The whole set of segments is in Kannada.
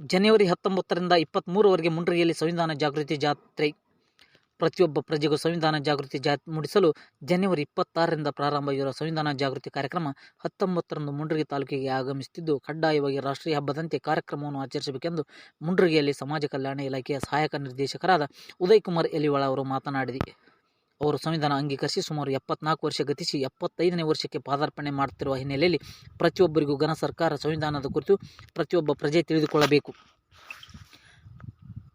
ಜನವರಿ ಹತ್ತೊಂಬತ್ತರಿಂದ ಇಪ್ಪತ್ತ್ಮೂರವರೆಗೆ ಮುಂಡ್ರಿಗೆಯಲ್ಲಿ ಸಂವಿಧಾನ ಜಾಗೃತಿ ಜಾತ್ರೆ. ಪ್ರತಿಯೊಬ್ಬ ಪ್ರಜೆಗೂ ಸಂವಿಧಾನ ಜಾಗೃತಿ ಜಾ, ಮೂಡಿಸಲು ಜನವರಿ ಇಪ್ಪತ್ತಾರರಿಂದ ಇರುವ ಸಂವಿಧಾನ ಜಾಗೃತಿ ಕಾರ್ಯಕ್ರಮ ಹತ್ತೊಂಬತ್ತರಂದು ಮುಂಡ್ರಿಗೆ ತಾಲೂಕಿಗೆ ಆಗಮಿಸುತ್ತಿದ್ದು, ಕಡ್ಡಾಯವಾಗಿ ರಾಷ್ಟ್ರೀಯ ಹಬ್ಬದಂತೆ ಕಾರ್ಯಕ್ರಮವನ್ನು ಆಚರಿಸಬೇಕೆಂದು ಮುಂಡ್ರಿಗೆಯಲ್ಲಿ ಸಮಾಜ ಕಲ್ಯಾಣ ಇಲಾಖೆಯ ಸಹಾಯಕ ನಿರ್ದೇಶಕರಾದ ಉದಯ್ ಕುಮಾರ್ ಎಲಿವಾಳ ಅವರು ಮಾತನಾಡಿದೆ ಅವರು ಸಂವಿಧಾನ ಅಂಗೀಕರಿಸಿ ಸುಮಾರು ಎಪ್ಪತ್ನಾಲ್ಕು ವರ್ಷ ಗತಿಸಿ ಎಪ್ಪತ್ತೈದನೇ ವರ್ಷಕ್ಕೆ ಪಾದಾರ್ಪಣೆ ಮಾಡುತ್ತಿರುವ ಹಿನ್ನೆಲೆಯಲ್ಲಿ ಪ್ರತಿಯೊಬ್ಬರಿಗೂ ಘನ ಸರ್ಕಾರ ಸಂವಿಧಾನದ ಕುರಿತು ಪ್ರತಿಯೊಬ್ಬ ಪ್ರಜೆ ತಿಳಿದುಕೊಳ್ಳಬೇಕು.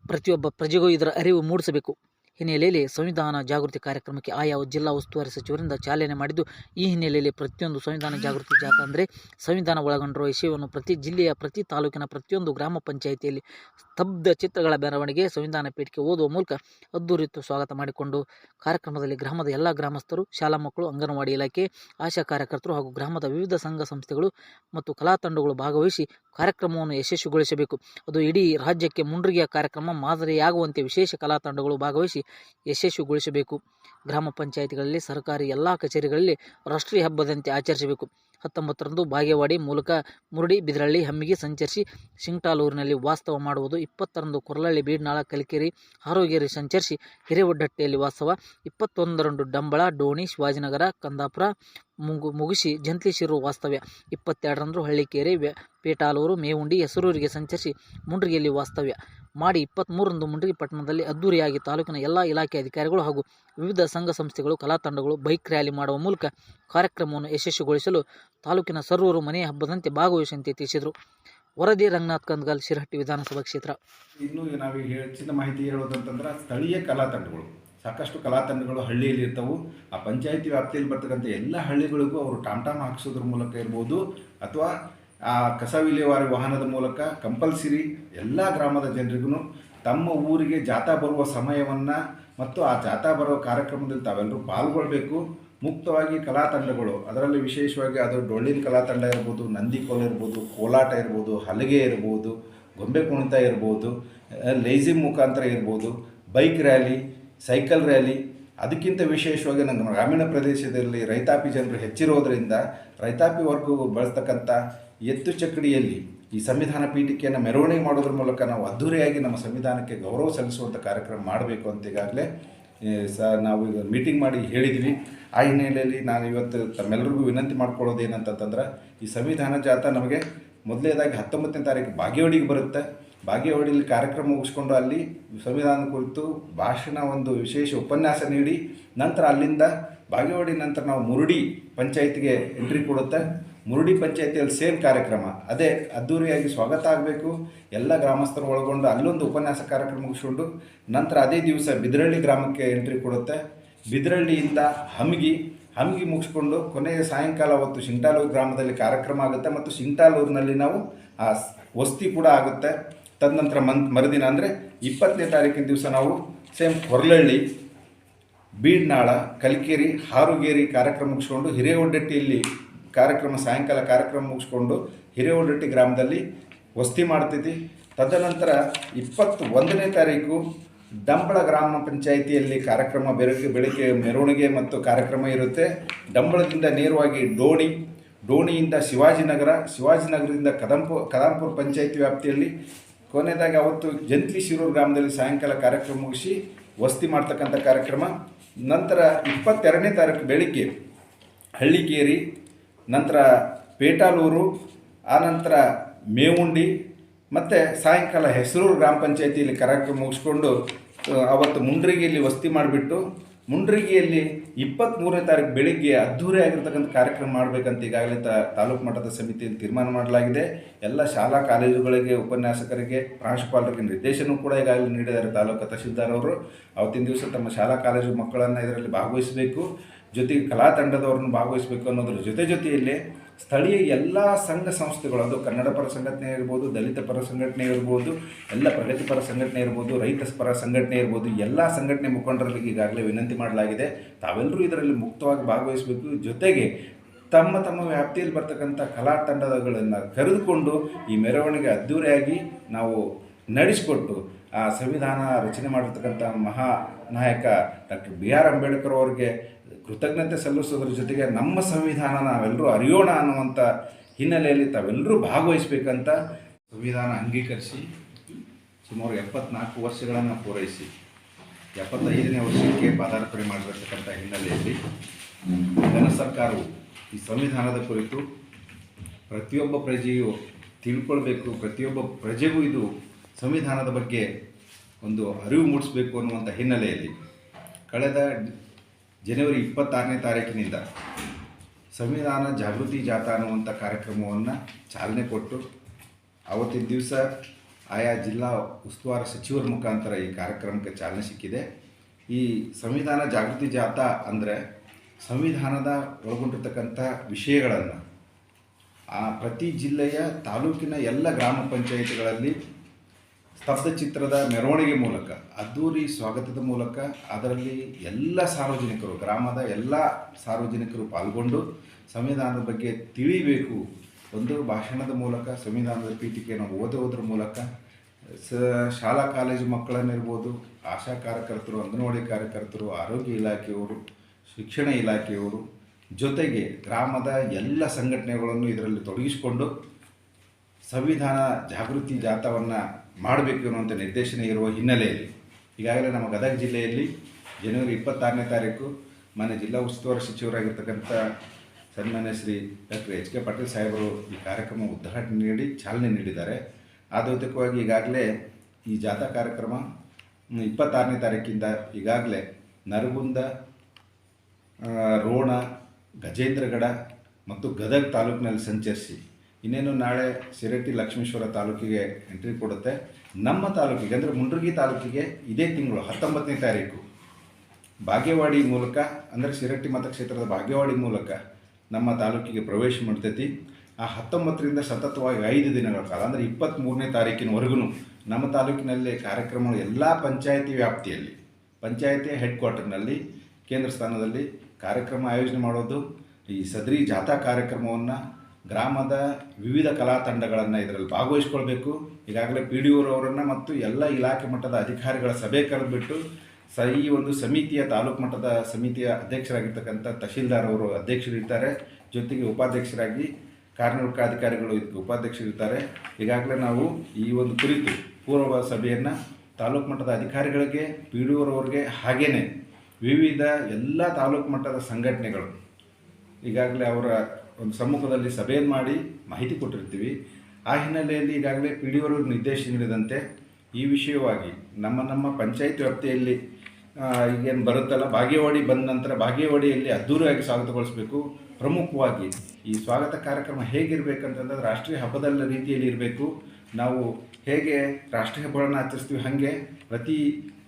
ಪ್ರತಿಯೊಬ್ಬ ಪ್ರಜೆಗೂ ಇದರ ಅರಿವು ಮೂಡಿಸಬೇಕು. ಹಿನ್ನೆಲೆಯಲ್ಲಿ ಸಂವಿಧಾನ ಜಾಗೃತಿ ಕಾರ್ಯಕ್ರಮಕ್ಕೆ ಆಯಾ ಜಿಲ್ಲಾ ಉಸ್ತುವಾರಿ ಸಚಿವರಿಂದ ಚಾಲನೆ ಮಾಡಿದ್ದು, ಈ ಹಿನ್ನೆಲೆಯಲ್ಲಿ ಪ್ರತಿಯೊಂದು ಸಂವಿಧಾನ ಜಾಗೃತಿ ಜಾಥಾ ಅಂದರೆ ಸಂವಿಧಾನ ಒಳಗೊಂಡಿರುವ ವಿಷಯವನ್ನು ಪ್ರತಿ ಜಿಲ್ಲೆಯ, ಪ್ರತಿ ತಾಲೂಕಿನ ಪ್ರತಿಯೊಂದು ಗ್ರಾಮ ಪಂಚಾಯಿತಿಯಲ್ಲಿ ಸ್ತಬ್ಧ ಚಿತ್ರಗಳ ಮೆರವಣಿಗೆ ಸಂವಿಧಾನ ಪೀಠಕ್ಕೆ ಓದುವ ಮೂಲಕ ಅದ್ದೂರಿತು ಸ್ವಾಗತ ಮಾಡಿಕೊಂಡು, ಕಾರ್ಯಕ್ರಮದಲ್ಲಿ ಗ್ರಾಮದ ಎಲ್ಲ ಗ್ರಾಮಸ್ಥರು, ಶಾಲಾ ಮಕ್ಕಳು, ಅಂಗನವಾಡಿ ಇಲಾಖೆ, ಆಶಾ ಕಾರ್ಯಕರ್ತರು ಹಾಗೂ ಗ್ರಾಮದ ವಿವಿಧ ಸಂಘ ಸಂಸ್ಥೆಗಳು ಮತ್ತು ಕಲಾ ತಂಡಗಳು ಭಾಗವಹಿಸಿ ಕಾರ್ಯಕ್ರಮವನ್ನು ಯಶಸ್ವಿಗೊಳಿಸಬೇಕು. ಅದು ಇಡೀ ರಾಜ್ಯಕ್ಕೆ ಮುಂಡ್ರಿಗೆಯ ಕಾರ್ಯಕ್ರಮ, ಮಾದರಿಯಾಗುವಂತೆ ವಿಶೇಷ ಕಲಾ ತಂಡಗಳು ಭಾಗವಹಿಸಿ ಯಶಸ್ವಿಗೊಳಿಸಬೇಕು. ಗ್ರಾಮ ಪಂಚಾಯಿತಿಗಳಲ್ಲಿ, ಸರ್ಕಾರಿ ಎಲ್ಲ ಕಚೇರಿಗಳಲ್ಲಿ ರಾಷ್ಟ್ರೀಯ ಹಬ್ಬದಂತೆ ಆಚರಿಸಬೇಕು. ಹತ್ತೊಂಬತ್ತರಂದು ಬಾಗೇವಾಡಿ ಮೂಲಕ ಮುರುಡಿ ಬಿದರಳ್ಳಿ ಹಮ್ಮಿಗೆ ಸಂಚರಿಸಿ ಶಿಂಗ್ಟಾಲೂರಿನಲ್ಲಿ ವಾಸ್ತವ ಮಾಡುವುದು. ಇಪ್ಪತ್ತರಂದು ಕೊರಲಳ್ಳಿ ಬೀಡ್ನಾಳ ಕಲಿಕೇರಿ ಹಾರೋಗೇರಿ ಸಂಚರಿಸಿ ಹಿರೇವಡ್ಡಟ್ಟೆಯಲ್ಲಿ ವಾಸ್ತವ ಇಪ್ಪತ್ತೊಂದರಂದು ಡಂಬಳ, ಡೋಣಿ, ಶಿವಾಜಿನಗರ, ಕಂದಾಪುರ ಮುಗು, ಮುಗಿಸಿ ಜಂತ್ಲಿಶಿರು ವಾಸ್ತವ್ಯ. ಇಪ್ಪತ್ತೆರಡರಂದು ಹಳ್ಳಿಕೇರಿ ಪೇಟಾಲೂರು, ಮೇವುಂಡಿ, ಹೆಸರೂರಿಗೆ ಸಂಚರಿಸಿ ಮುಂಡ್ರಿಗೆಯಲ್ಲಿ ವಾಸ್ತವ್ಯ. ಮಾಡಿ ಇಪ್ಪತ್ತ್ಮೂರರಂದು ಮುಂಡ್ರಿ ಪಟ್ಟಣದಲ್ಲಿ ಅದ್ದೂರಿಯಾಗಿ ತಾಲೂಕಿನ ಎಲ್ಲ ಇಲಾಖೆ ಅಧಿಕಾರಿಗಳು ಹಾಗೂ ವಿವಿಧ ಸಂಘ ಸಂಸ್ಥೆಗಳು, ಕಲಾ ತಂಡಗಳು ಬೈಕ್ ರ್ಯಾಲಿ ಮಾಡುವ ಮೂಲಕ ಕಾರ್ಯಕ್ರಮವನ್ನು ಯಶಸ್ವಿಗೊಳಿಸಲು ತಾಲೂಕಿನ ಸರ್ವರು ಮನೆಯ ಹಬ್ಬದಂತೆ ಭಾಗವಹಿಸುವಂತೆ ತಿಳಿಸಿದರು. ವರದಿ ರಂಗನಾಥ್ ಕಂದಗಲ್, ಶಿರಹಟ್ಟಿ ವಿಧಾನಸಭಾ ಕ್ಷೇತ್ರ. ಇನ್ನು ನಾವು ಹೆಚ್ಚಿನ ಮಾಹಿತಿ ಹೇಳೋದಂತಂದ್ರೆ ಸ್ಥಳೀಯ ಕಲಾ ತಂಡಗಳು. ಸಾಕಷ್ಟು ಕಲಾ ತಂಡಗಳು ಹಳ್ಳಿಯಲ್ಲಿ ಇರ್ತವು. ಆ ಪಂಚಾಯತಿ ವ್ಯಾಪ್ತಿಯಲ್ಲಿ ಬರ್ತಕ್ಕಂಥ ಎಲ್ಲ ಹಳ್ಳಿಗಳಿಗೂ ಅವರು ಟಾಮ್ ಟಾಮ್ ಹಾಕಿಸೋದ್ರ ಮೂಲಕ ಇರ್ಬೋದು ಅಥವಾ ಆ ಕಸ ವಿಲೇವಾರಿ ವಾಹನದ ಮೂಲಕ ಕಂಪಲ್ಸರಿ ಎಲ್ಲ ಗ್ರಾಮದ ಜನರಿಗೂ ತಮ್ಮ ಊರಿಗೆ ಜಾಥಾ ಬರುವ ಸಮಯವನ್ನು ಮತ್ತು ಆ ಜಾಥಾ ಬರುವ ಕಾರ್ಯಕ್ರಮದಲ್ಲಿ ತಾವೆಲ್ಲರೂ ಪಾಲ್ಗೊಳ್ಬೇಕು. ಮುಕ್ತವಾಗಿ ಕಲಾ ತಂಡಗಳು, ಅದರಲ್ಲಿ ವಿಶೇಷವಾಗಿ ಅದು ಡೊಳ್ಳಿನ ಕಲಾ ತಂಡ ಇರ್ಬೋದು ನಂದಿಕೋಲ ಇರ್ಬೋದು, ಕೋಲಾಟ ಇರ್ಬೋದು, ಹಲಗೆ ಇರ್ಬೋದು, ಗೊಂಬೆ ಕುಣಿತ ಇರ್ಬೋದು ಲೇಜಿ ಮುಖಾಂತರ ಇರ್ಬೋದು ಬೈಕ್ ರ್ಯಾಲಿ ಸೈಕಲ್ ರ್ಯಾಲಿ ಅದಕ್ಕಿಂತ ವಿಶೇಷವಾಗಿ ನಮ್ಮ ಗ್ರಾಮೀಣ ಪ್ರದೇಶದಲ್ಲಿ ರೈತಾಪಿ ಜನರು ಹೆಚ್ಚಿರೋದರಿಂದ ರೈತಾಪಿ ವರ್ಗವು ಬಳಸ್ತಕ್ಕಂಥ ಎತ್ತು ಚಕ್ಕಡಿಯಲ್ಲಿ ಈ ಸಂವಿಧಾನ ಪೀಠಿಕೆಯನ್ನು ಮೆರವಣಿಗೆ ಮಾಡೋದ್ರ ಮೂಲಕ ನಾವು ಅದ್ಧೂರಿಯಾಗಿ ನಮ್ಮ ಸಂವಿಧಾನಕ್ಕೆ ಗೌರವ ಸಲ್ಲಿಸುವಂಥ ಕಾರ್ಯಕ್ರಮ ಮಾಡಬೇಕು ಅಂತ ಈಗಾಗಲೇ ಸ, ನಾವು ಈಗ ಮೀಟಿಂಗ್ ಮಾಡಿ ಹೇಳಿದ್ವಿ. ಆ ಹಿನ್ನೆಲೆಯಲ್ಲಿ ನಾನು ಇವತ್ತು ತಮ್ಮೆಲ್ಲರಿಗೂ ವಿನಂತಿ ಮಾಡ್ಕೊಳ್ಳೋದು ಏನಂತಂತಂದ್ರೆ, ಈ ಸಂವಿಧಾನ ಜಾಥಾ ನಮಗೆ ಮೊದಲನೇದಾಗಿ ಹತ್ತೊಂಬತ್ತನೇ ತಾರೀಕು ಬಾಗೇವಾಡಿಗೆ ಬರುತ್ತೆ. ಬಾಗೇವಾಡಿಯಲ್ಲಿ ಕಾರ್ಯಕ್ರಮ ಮುಗಿಸ್ಕೊಂಡು ಅಲ್ಲಿ ಸಂವಿಧಾನ ಕುರಿತು ಭಾಷಣ ಒಂದು ವಿಶೇಷ ಉಪನ್ಯಾಸ ನೀಡಿ, ನಂತರ ಅಲ್ಲಿಂದ ಬಾಗೇವಾಡಿ ನಂತರ ನಾವು ಮುರುಡಿ ಪಂಚಾಯತ್ಗೆ ಎಂಟ್ರಿ ಕೊಡುತ್ತೆ. ಮುರುಡಿ ಪಂಚಾಯತಿಯಲ್ಲಿ ಸೇಮ್ ಕಾರ್ಯಕ್ರಮ. ಅದೇ ಅದ್ದೂರಿಯಾಗಿ ಸ್ವಾಗತ ಆಗಬೇಕು. ಎಲ್ಲ ಗ್ರಾಮಸ್ಥರು ಒಳಗೊಂಡು ಅಲ್ಲೊಂದು ಉಪನ್ಯಾಸ ಕಾರ್ಯಕ್ರಮ ಮುಗಿಸ್ಕೊಂಡು ನಂತರ ಅದೇ ದಿವಸ ಬಿದ್ರಳ್ಳಿ ಗ್ರಾಮಕ್ಕೆ ಎಂಟ್ರಿ ಕೊಡುತ್ತೆ. ಬಿದ್ರಳ್ಳಿಯಿಂದ ಹಮ್ಗಿ ಹಮ್ಗಿ ಮುಗಿಸ್ಕೊಂಡು ಕೊನೆಯ ಸಾಯಂಕಾಲ ಹೊತ್ತು ಶಿಂಟಾಲೂರು ಗ್ರಾಮದಲ್ಲಿ ಕಾರ್ಯಕ್ರಮ ಆಗುತ್ತೆ ಮತ್ತು ಸಿಂಟಾಲೂರಿನಲ್ಲಿ ನಾವು ಆ ವಸ್ತಿ ಕೂಡ ಆಗುತ್ತೆ. ತದನಂತರ ಮನ್ ಮರುದಿನ ಅಂದರೆ ಇಪ್ಪತ್ತನೇ ತಾರೀಕಿನ ದಿವಸ ನಾವು ಸೇಮ್ ಹೊರಲಳ್ಳಿ, ಬೀಡ್ನಾಳ, ಕಲ್ಕೇರಿ, ಹಾರುಗೇರಿ ಕಾರ್ಯಕ್ರಮ ಮುಗಿಸ್ಕೊಂಡು ಹಿರೇವಡ್ಡಟ್ಟಿಯಲ್ಲಿ ಕಾರ್ಯಕ್ರಮ, ಸಾಯಂಕಾಲ ಕಾರ್ಯಕ್ರಮ ಮುಗಿಸ್ಕೊಂಡು ಹಿರೇವಡ್ಡಟ್ಟಿ ಗ್ರಾಮದಲ್ಲಿ ವಸ್ತಿ ಮಾಡ್ತಿದ್ವಿ. ತದನಂತರ ಇಪ್ಪತ್ತು ಒಂದನೇ ತಾರೀಕು ಡಂಬಳ ಗ್ರಾಮ ಪಂಚಾಯಿತಿಯಲ್ಲಿ ಕಾರ್ಯಕ್ರಮ ಬೆಳಗ್ಗೆ ಬೆಳಗ್ಗೆ ಮೆರವಣಿಗೆ ಮತ್ತು ಕಾರ್ಯಕ್ರಮ ಇರುತ್ತೆ. ಡಂಬಳದಿಂದ ನೇರವಾಗಿ ಡೋಣಿ, ಡೋಣಿಯಿಂದ ಶಿವಾಜಿನಗರ ಶಿವಾಜಿನಗರದಿಂದ ಕದಂಪು, ಕದಂಪುರ ಪಂಚಾಯಿತಿ ವ್ಯಾಪ್ತಿಯಲ್ಲಿ. ಕೊನೆಯದಾಗಿ ಅವತ್ತು ಜಂತ್ಲಿ ಶಿರೂರು ಗ್ರಾಮದಲ್ಲಿ ಸಾಯಂಕಾಲ ಕಾರ್ಯಕ್ರಮ ಮುಗಿಸಿ ವಸ್ತಿ ಮಾಡ್ತಕ್ಕಂಥ ಕಾರ್ಯಕ್ರಮ. ನಂತರ ಇಪ್ಪತ್ತೆರಡನೇ ತಾರೀಕು ಬೆಳಿಗ್ಗೆ ಹಳ್ಳಿಕೇರಿ ನಂತರ ಪೇಟಾಲೂರು ಆನಂತರ ಮೇವುಂಡಿ, ಮತ್ತು ಸಾಯಂಕಾಲ ಹೆಸರೂರು ಗ್ರಾಮ ಪಂಚಾಯತಿಯಲ್ಲಿ ಕಾರ್ಯಕ್ರಮ ಮುಗಿಸ್ಕೊಂಡು ಆವತ್ತು ಮುಂಡ್ರಿಗೆ ಇಲ್ಲಿ ವಸ್ತಿ ಮಾಡಿಬಿಟ್ಟು ಮುಂಡ್ರಿಗೆಯಲ್ಲಿ ಇಪ್ಪತ್ತ್ಮೂರನೇ ತಾರೀಕು ಬೆಳಿಗ್ಗೆ ಅದ್ಧೂರಿಯಾಗಿರ್ತಕ್ಕಂಥ ಕಾರ್ಯಕ್ರಮ ಮಾಡಬೇಕಂತ ಈಗಾಗಲೇ ತಾಲೂಕು ಮಟ್ಟದ ಸಮಿತಿಯಲ್ಲಿ ತೀರ್ಮಾನ ಮಾಡಲಾಗಿದೆ. ಎಲ್ಲ ಶಾಲಾ ಕಾಲೇಜುಗಳಿಗೆ ಉಪನ್ಯಾಸಕರಿಗೆ, ಪ್ರಾಂಶುಪಾಲರಿಗೆ ನಿರ್ದೇಶನ ಕೂಡ ಈಗಾಗಲೇ ನೀಡಿದ್ದಾರೆ ತಾಲೂಕು ತಹಶೀಲ್ದಾರ್ ಅವರು. ಅವತ್ತಿನ ದಿವಸ ತಮ್ಮ ಶಾಲಾ ಕಾಲೇಜು ಮಕ್ಕಳನ್ನು ಇದರಲ್ಲಿ ಭಾಗವಹಿಸಬೇಕು. ಜೊತೆಗೆ ಕಲಾ ತಂಡದವರನ್ನು ಭಾಗವಹಿಸಬೇಕು ಅನ್ನೋದ್ರ ಜೊತೆ ಜೊತೆಯಲ್ಲೇ ಸ್ಥಳೀಯ ಎಲ್ಲ ಸಂಘ ಸಂಸ್ಥೆಗಳು, ಅದು ಕನ್ನಡ ಪರ ಸಂಘಟನೆ ಇರ್ಬೋದು, ದಲಿತ ಪರ ಸಂಘಟನೆ ಇರ್ಬೋದು, ಎಲ್ಲ ಪ್ರಗತಿಪರ ಸಂಘಟನೆ ಇರ್ಬೋದು, ರೈತ ಪರ ಸಂಘಟನೆ ಇರ್ಬೋದು, ಎಲ್ಲ ಸಂಘಟನೆ ಮುಖಂಡರಲ್ಲಿ ಈಗಾಗಲೇ ವಿನಂತಿ ಮಾಡಲಾಗಿದೆ. ತಾವೆಲ್ಲರೂ ಇದರಲ್ಲಿ ಮುಕ್ತವಾಗಿ ಭಾಗವಹಿಸಬೇಕು. ಜೊತೆಗೆ ತಮ್ಮ ತಮ್ಮ ವ್ಯಾಪ್ತಿಯಲ್ಲಿ ಬರ್ತಕ್ಕಂಥ ಕಲಾ ತಂಡಗಳನ್ನು ಕರೆದುಕೊಂಡು ಈ ಮೆರವಣಿಗೆ ಅದ್ಧೂರಿಯಾಗಿ ನಾವು ನಡೆಸಿಕೊಟ್ಟು ಆ ಸಂವಿಧಾನ ರಚನೆ ಮಾಡಿರ್ತಕ್ಕಂಥ ಮಹಾ ನಾಯಕ ಡಾಕ್ಟರ್ ಬಿ ಆರ್ ಅಂಬೇಡ್ಕರ್ ಅವರಿಗೆ ಕೃತಜ್ಞತೆ ಸಲ್ಲಿಸೋದ್ರ ಜೊತೆಗೆ ನಮ್ಮ ಸಂವಿಧಾನ ನಾವೆಲ್ಲರೂ ಅರಿಯೋಣ ಅನ್ನುವಂಥ ಹಿನ್ನೆಲೆಯಲ್ಲಿ ತಾವೆಲ್ಲರೂ ಭಾಗವಹಿಸಬೇಕಂತ ಸಂವಿಧಾನ ಅಂಗೀಕರಿಸಿ ಸುಮಾರು ಎಪ್ಪತ್ನಾಲ್ಕು ವರ್ಷಗಳನ್ನು ಪೂರೈಸಿ, ಎಪ್ಪತ್ತೈದನೇ ವರ್ಷಕ್ಕೆ ಪಾದಾರ್ಪಣೆ ಮಾಡಿರತಕ್ಕಂಥ ಹಿನ್ನೆಲೆಯಲ್ಲಿ ಕೇಂದ್ರ ಸರ್ಕಾರವು ಈ ಸಂವಿಧಾನದ ಕುರಿತು ಪ್ರತಿಯೊಬ್ಬ ಪ್ರಜೆಯು ತಿಳ್ಕೊಳ್ಬೇಕು, ಪ್ರತಿಯೊಬ್ಬ ಪ್ರಜೆಗೂ ಇದು ಸಂವಿಧಾನದ ಬಗ್ಗೆ ಒಂದು ಅರಿವು ಮೂಡಿಸಬೇಕು ಅನ್ನುವಂಥ ಹಿನ್ನೆಲೆಯಲ್ಲಿ ಕಳೆದ ಜನವರಿ ಇಪ್ಪತ್ತಾರನೇ ತಾರೀಕಿನಿಂದ ಸಂವಿಧಾನ ಜಾಗೃತಿ ಜಾಥಾ ಅನ್ನುವಂಥ ಕಾರ್ಯಕ್ರಮವನ್ನು ಚಾಲನೆ ಕೊಟ್ಟು ಅವತ್ತಿನ ದಿವಸ ಆಯಾ ಜಿಲ್ಲಾ ಉಸ್ತುವಾರಿ ಸಚಿವರ ಮುಖಾಂತರ ಈ ಕಾರ್ಯಕ್ರಮಕ್ಕೆ ಚಾಲನೆ ಸಿಕ್ಕಿದೆ. ಈ ಸಂವಿಧಾನ ಜಾಗೃತಿ ಜಾಥಾ ಅಂದರೆ ಸಂವಿಧಾನದ ಒಳಗೊಂಡಿರ್ತಕ್ಕಂಥ ವಿಷಯಗಳನ್ನು ಆ ಪ್ರತಿ ಜಿಲ್ಲೆಯ ತಾಲೂಕಿನ ಎಲ್ಲ ಗ್ರಾಮ ಪಂಚಾಯಿತಿಗಳಲ್ಲಿ ಸ್ತಬ್ಧ ಚಿತ್ರದ ಮೆರವಣಿಗೆ ಮೂಲಕ, ಅದ್ದೂರಿ ಸ್ವಾಗತದ ಮೂಲಕ, ಅದರಲ್ಲಿ ಎಲ್ಲ ಸಾರ್ವಜನಿಕರು, ಗ್ರಾಮದ ಎಲ್ಲ ಸಾರ್ವಜನಿಕರು ಪಾಲ್ಗೊಂಡು ಸಂವಿಧಾನದ ಬಗ್ಗೆ ತಿಳಿಬೇಕು. ಒಂದು ಭಾಷಣದ ಮೂಲಕ, ಸಂವಿಧಾನದ ಪೀಠಿಕೆಯನ್ನು ಓದುವುದರ ಮೂಲಕ, ಸ, ಶಾಲಾ ಕಾಲೇಜು ಮಕ್ಕಳನ್ನಿರ್ಬೋದು, ಆಶಾ ಕಾರ್ಯಕರ್ತರು, ಅಂಗನವಾಡಿ ಕಾರ್ಯಕರ್ತರು, ಆರೋಗ್ಯ ಇಲಾಖೆಯವರು, ಶಿಕ್ಷಣ ಇಲಾಖೆಯವರು ಜೊತೆಗೆ ಗ್ರಾಮದ ಎಲ್ಲ ಸಂಘಟನೆಗಳನ್ನು ಇದರಲ್ಲಿ ತೊಡಗಿಸಿಕೊಂಡು ಸಂವಿಧಾನ ಜಾಗೃತಿ ಜಾಥಾವನ್ನು ಮಾಡಬೇಕು ಅನ್ನುವಂಥ ನಿರ್ದೇಶನ ಇರುವ ಹಿನ್ನೆಲೆಯಲ್ಲಿ, ಈಗಾಗಲೇ ನಮ್ಮ ಗದಗ ಜಿಲ್ಲೆಯಲ್ಲಿ ಜನವರಿ ಇಪ್ಪತ್ತಾರನೇ ತಾರೀಕು ಮನೆ ಜಿಲ್ಲಾ ಉಸ್ತುವಾರಿ ಸಚಿವರಾಗಿರ್ತಕ್ಕಂಥ ಸನ್ಮಾನ್ಯ Shri doctor H K Patil ಸಾಹೇಬರು ಈ ಕಾರ್ಯಕ್ರಮ ಉದ್ಘಾಟನೆ ನೀಡಿ, ಚಾಲನೆ ನೀಡಿದ್ದಾರೆ. ಆದೌತಿಕವಾಗಿ ಈಗಾಗಲೇ ಈ ಜಾಥಾ ಕಾರ್ಯಕ್ರಮ ಇಪ್ಪತ್ತಾರನೇ ತಾರೀಕಿಂದ ಈಗಾಗಲೇ ನರಗುಂದ ರೋಣ, ಗಜೇಂದ್ರಗಡ ಮತ್ತು ಗದಗ ತಾಲೂಕಿನಲ್ಲಿ ಸಂಚರಿಸಿ ಇನ್ನೇನು ನಾಳೆ ಶಿರಟ್ಟಿ ಲಕ್ಷ್ಮೇಶ್ವರ ತಾಲೂಕಿಗೆ ಎಂಟ್ರಿ ಕೊಡುತ್ತೆ. ನಮ್ಮ ತಾಲೂಕಿಗೆ, ಅಂದರೆ ಮುಂಡ್ರಗಿ ತಾಲೂಕಿಗೆ ಇದೇ ತಿಂಗಳು, ಹತ್ತೊಂಬತ್ತನೇ ತಾರೀಕು ಭಾಗ್ಯವಾಡಿ ಮೂಲಕ, ಅಂದರೆ ಶಿರಟ್ಟಿ ಮತಕ್ಷೇತ್ರದ ಭಾಗ್ಯವಾಡಿ ಮೂಲಕ ನಮ್ಮ ತಾಲೂಕಿಗೆ ಪ್ರವೇಶ ಮಾಡ್ತೈತಿ. ಆ ಹತ್ತೊಂಬತ್ತರಿಂದ ಸತತವಾಗಿ ಐದು ದಿನಗಳ ಕಾಲ, ಅಂದರೆ ಇಪ್ಪತ್ತ್ಮೂರನೇ ತಾರೀಕಿನವರೆಗೂ ನಮ್ಮ ತಾಲೂಕಿನಲ್ಲಿ ಕಾರ್ಯಕ್ರಮಗಳು ಎಲ್ಲ ಪಂಚಾಯಿತಿ ವ್ಯಾಪ್ತಿಯಲ್ಲಿ, ಪಂಚಾಯಿತಿ ಹೆಡ್ ಕ್ವಾರ್ಟರ್ನಲ್ಲಿ ಕೇಂದ್ರ ಸ್ಥಾನದಲ್ಲಿ ಕಾರ್ಯಕ್ರಮ ಆಯೋಜನೆ ಮಾಡೋದು, ಈ ಸದರಿ ಜಾಥಾ ಕಾರ್ಯಕ್ರಮವನ್ನು ಗ್ರಾಮದ ವಿವಿಧ ಕಲಾ ತಂಡಗಳನ್ನು ಇದರಲ್ಲಿ ಭಾಗವಹಿಸ್ಕೊಳ್ಬೇಕು. ಈಗಾಗಲೇ ಪಿ ಡಿ ಮತ್ತು ಎಲ್ಲ ಇಲಾಖೆ ಮಟ್ಟದ ಅಧಿಕಾರಿಗಳ ಸಭೆ ಕರೆದುಬಿಟ್ಟು ಸ ಈ ಒಂದು ಸಮಿತಿಯ ತಾಲೂಕು ಮಟ್ಟದ ಸಮಿತಿಯ ಅಧ್ಯಕ್ಷರಾಗಿರ್ತಕ್ಕಂಥ ತಹಶೀಲ್ದಾರ್ ಅವರು ಅಧ್ಯಕ್ಷರಿರ್ತಾರೆ. ಜೊತೆಗೆ ಉಪಾಧ್ಯಕ್ಷರಾಗಿ ಕಾರ್ಯನಿರ್ವಹಣಾಧಿಕಾರಿಗಳು ಇದಕ್ಕೆ ಉಪಾಧ್ಯಕ್ಷರಿರ್ತಾರೆ. ಈಗಾಗಲೇ ನಾವು ಈ ಒಂದು ಕುರಿತು ಪೂರ್ವ ಸಭೆಯನ್ನು ತಾಲೂಕು ಮಟ್ಟದ ಅಧಿಕಾರಿಗಳಿಗೆ, ಪಿ ಡಿ ಓರವ್ರಿಗೆ ಹಾಗೇನೆ ವಿವಿಧ ಎಲ್ಲ ತಾಲೂಕು ಮಟ್ಟದ ಸಂಘಟನೆಗಳು, ಈಗಾಗಲೇ ಅವರ ಒಂದು ಸಮ್ಮುಖದಲ್ಲಿ ಸಭೆಯನ್ನು ಮಾಡಿ ಮಾಹಿತಿ ಕೊಟ್ಟಿರ್ತೀವಿ. ಆ ಹಿನ್ನೆಲೆಯಲ್ಲಿ ಈಗಾಗಲೇ ಪಿ ಡಿ ಅವರು ನಿರ್ದೇಶನ ನೀಡಿದಂತೆ ಈ ವಿಷಯವಾಗಿ ನಮ್ಮ ನಮ್ಮ ಪಂಚಾಯತ್ ವ್ಯಾಪ್ತಿಯಲ್ಲಿ ಈಗೇನು ಬರುತ್ತಲ್ಲ ಭಾಗ್ಯವಾಡಿ ಬಂದ ನಂತರ ಬಾಗೇವಾಡಿಯಲ್ಲಿ ಅದ್ದೂರಿಯಾಗಿ ಸ್ವಾಗತಗೊಳಿಸಬೇಕು. ಪ್ರಮುಖವಾಗಿ ಈ ಸ್ವಾಗತ ಕಾರ್ಯಕ್ರಮ ಹೇಗಿರಬೇಕಂತಂದ್ರೆ ರಾಷ್ಟ್ರೀಯ ಹಬ್ಬದ ರೀತಿಯಲ್ಲಿ ಇರಬೇಕು. ನಾವು ಹೇಗೆ ರಾಷ್ಟ್ರೀಯ ಹಬ್ಬಗಳನ್ನು ಆಚರಿಸ್ತೀವಿ ಹಾಗೆ ಪ್ರತಿ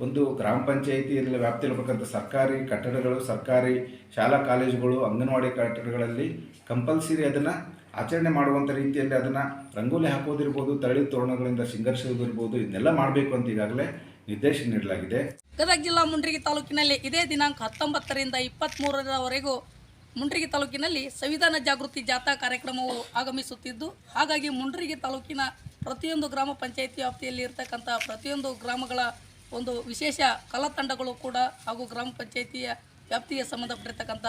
ಒಂದು ಗ್ರಾಮ ಪಂಚಾಯಿತಿಯಲ್ಲಿ ವ್ಯಾಪ್ತಿಯಲ್ಲಿರ್ತಕ್ಕಂಥ ಸರ್ಕಾರಿ ಕಟ್ಟಡಗಳು, ಸರ್ಕಾರಿ ಶಾಲಾ ಕಾಲೇಜುಗಳು, ಅಂಗನವಾಡಿ ಕಟ್ಟಡಗಳಲ್ಲಿ ಕಂಪಲ್ಸರಿ ಅದನ್ನು ಆಚರಣೆ ಮಾಡುವಂಥ ರೀತಿಯಲ್ಲಿ ಅದನ್ನು ರಂಗೋಲಿ ಹಾಕೋದಿರ್ಬೋದು ತಳಿ ತೋರಣಗಳಿಂದ ಸಿಂಗರಿಸೋದಿರ್ಬೋದು ಇದನ್ನೆಲ್ಲ ಮಾಡಬೇಕು ಅಂತ ಈಗಾಗಲೇ ನಿರ್ದೇಶನ ನೀಡಲಾಗಿದೆ. ಗದಗ ಜಿಲ್ಲಾ ಮುಂಡ್ರಿಗಿ ತಾಲೂಕಿನಲ್ಲಿ ಇದೇ ದಿನಾಂಕ ಹತ್ತೊಂಬತ್ತರಿಂದ ಇಪ್ಪತ್ತ್ಮೂರರವರೆಗೂ ಮುಂಡ್ರಿಗಿ ತಾಲೂಕಿನಲ್ಲಿ ಸಂವಿಧಾನ ಜಾಗೃತಿ ಜಾಥಾ ಕಾರ್ಯಕ್ರಮವು ಆಗಮಿಸುತ್ತಿದ್ದು, ಹಾಗಾಗಿ ಮುಂಡ್ರಿಗಿ ತಾಲೂಕಿನ ಪ್ರತಿಯೊಂದು ಗ್ರಾಮ ಪಂಚಾಯಿತಿ ವ್ಯಾಪ್ತಿಯಲ್ಲಿ ಇರತಕ್ಕಂಥ ಪ್ರತಿಯೊಂದು ಗ್ರಾಮಗಳ ಒಂದು ವಿಶೇಷ ಕಲಾ ತಂಡಗಳು ಕೂಡ ಹಾಗೂ ಗ್ರಾಮ ಪಂಚಾಯಿತಿಯ ವ್ಯಾಪ್ತಿಗೆ ಸಂಬಂಧಪಟ್ಟಿರ್ತಕ್ಕಂಥ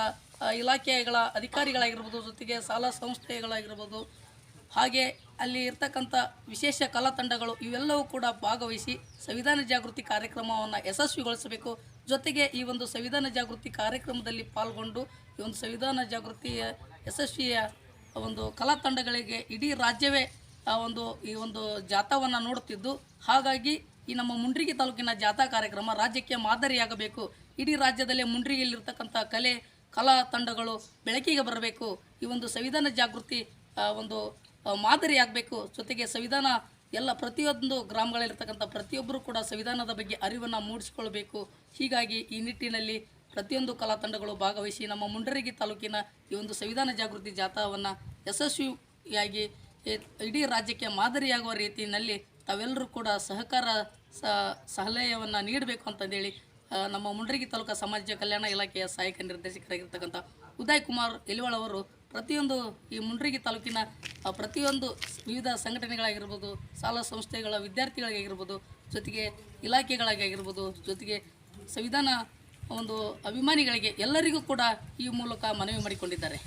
ಇಲಾಖೆಗಳ ಅಧಿಕಾರಿಗಳಾಗಿರ್ಬೋದು, ಜೊತೆಗೆ ಶಾಲಾ ಸಂಸ್ಥೆಗಳಾಗಿರ್ಬೋದು, ಹಾಗೆ ಅಲ್ಲಿ ಇರ್ತಕ್ಕಂಥ ವಿಶೇಷ ಕಲಾ ತಂಡಗಳು ಇವೆಲ್ಲವೂ ಕೂಡ ಭಾಗವಹಿಸಿ ಸಂವಿಧಾನ ಜಾಗೃತಿ ಕಾರ್ಯಕ್ರಮವನ್ನು ಯಶಸ್ವಿಗೊಳಿಸಬೇಕು. ಜೊತೆಗೆ ಈ ಒಂದು ಸಂವಿಧಾನ ಜಾಗೃತಿ ಕಾರ್ಯಕ್ರಮದಲ್ಲಿ ಪಾಲ್ಗೊಂಡು ಈ ಒಂದು ಸಂವಿಧಾನ ಜಾಗೃತಿಯ ಯಶಸ್ವಿಯ ಒಂದು ಕಲಾ ತಂಡಗಳಿಗೆ ಇಡೀ ರಾಜ್ಯವೇ ಒಂದು, ಈ ಒಂದು ಜಾಥಾವನ್ನು ನೋಡುತ್ತಿದ್ದು, ಹಾಗಾಗಿ ಈ ನಮ್ಮ ಮುಂಡ್ರಿಗಿ ತಾಲೂಕಿನ ಜಾಥಾ ಕಾರ್ಯಕ್ರಮ ರಾಜ್ಯಕ್ಕೆ ಮಾದರಿಯಾಗಬೇಕು. ಇಡೀ ರಾಜ್ಯದಲ್ಲೇ ಮುಂಡ್ರಿಗಿಯಲ್ಲಿರ್ತಕ್ಕಂಥ ಕಲೆ ಕಲಾ ತಂಡಗಳು ಬೆಳಕಿಗೆ ಬರಬೇಕು. ಈ ಒಂದು ಸಂವಿಧಾನ ಜಾಗೃತಿ ಒಂದು ಮಾದರಿಯಾಗಬೇಕು ಜೊತೆಗೆ ಸಂವಿಧಾನ ಎಲ್ಲ ಪ್ರತಿಯೊಂದು ಗ್ರಾಮಗಳಲ್ಲಿರ್ತಕ್ಕಂಥ ಪ್ರತಿಯೊಬ್ಬರು ಕೂಡ ಸಂವಿಧಾನದ ಬಗ್ಗೆ ಅರಿವನ್ನು ಮೂಡಿಸಿಕೊಳ್ಬೇಕು. ಹೀಗಾಗಿ ಈ ನಿಟ್ಟಿನಲ್ಲಿ ಪ್ರತಿಯೊಂದು ಕಲಾ ತಂಡಗಳು ಭಾಗವಹಿಸಿ ನಮ್ಮ ಮುಂಡರಗಿ ತಾಲೂಕಿನ ಈ ಒಂದು ಸಂವಿಧಾನ ಜಾಗೃತಿ ಜಾಥಾವನ್ನು ಯಶಸ್ವಿಯಾಗಿ ಇಡೀ ರಾಜ್ಯಕ್ಕೆ ಮಾದರಿಯಾಗುವ ರೀತಿಯಲ್ಲಿ ತಾವೆಲ್ಲರೂ ಕೂಡ ಸಹಕಾರ ಸಲಹೆಯನ್ನು ನೀಡಬೇಕು ಅಂತಂದೇಳಿ ನಮ್ಮ ಮುಂಡ್ರಿಗಿ ತಾಲೂಕು ಸಮಾಜ ಕಲ್ಯಾಣ ಇಲಾಖೆಯ ಸಹಾಯಕ ನಿರ್ದೇಶಕರಾಗಿರ್ತಕ್ಕಂಥ ಉದಯ್ ಕುಮಾರ್ ಎಲಿವಾಳ್ ಅವರು ಪ್ರತಿಯೊಂದು ಈ ಮುಂಡ್ರಿಗಿ ತಾಲೂಕಿನ ಪ್ರತಿಯೊಂದು ವಿವಿಧ ಸಂಘಟನೆಗಳಾಗಿರ್ಬೋದು ಸಾಲ ಸಂಸ್ಥೆಗಳ ವಿದ್ಯಾರ್ಥಿಗಳಿಗಾಗಿರ್ಬೋದು ಜೊತೆಗೆ ಇಲಾಖೆಗಳಿಗಾಗಿರ್ಬೋದು ಜೊತೆಗೆ ಸಂವಿಧಾನ ಒಂದು ಅಭಿಮಾನಿಗಳಿಗೆ ಎಲ್ಲರಿಗೂ ಕೂಡ ಈ ಮೂಲಕ ಮನವಿ ಮಾಡಿಕೊಂಡಿದ್ದಾರೆ.